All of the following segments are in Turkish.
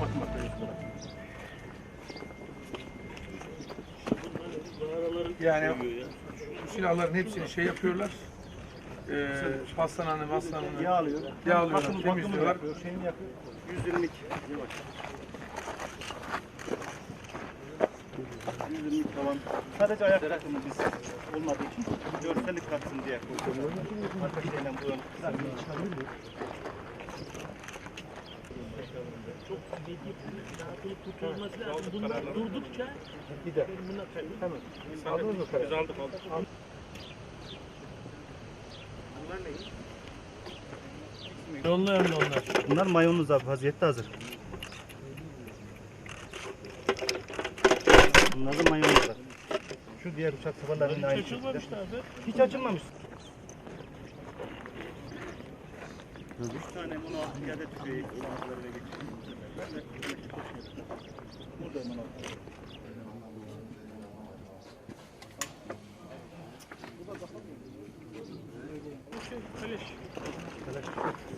bakın bakın. Yani bu silahların hepsini şey yapıyorlar. Ee, pastananı, mastananı Yağlıyor. yağlıyorlar, Bakın, temizliyorlar. bakımını yapıyor, Şeyini yapıyor. 122. Yavaş. 122 tavan. Sadece ayak takımı biz olmadığı için görsellik katsın diye koyduk. Arka şeyle bu ön. Tutulması lazım. Bunlar durdukça Bir de. bunlar Tamam. Aldınız mı parayı? Biz aldık aldık. Yolluyorum onlar. Bunlar mayonuz abi vaziyette hazır. Bunlar da mayonuzlar. Şu diğer uçak sıfırlarının aynı Hiç şekilde. açılmamıştı abi. Hiç açılmamış. Bir tane bunu piyade tüfeği. Şey.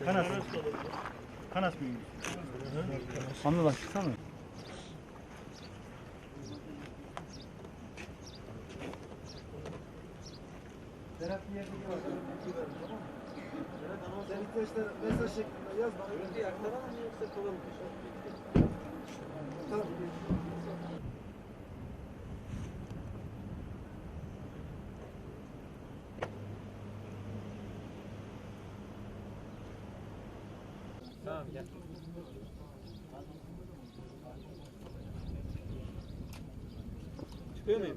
Kanas. Kanas mı? Anlı bak çıksana. Sen ihtiyaçları mesaj şeklinde yaz bana. Bir aktaralım mı yoksa kalalım mı? Tamam. Çıkıyor muyum?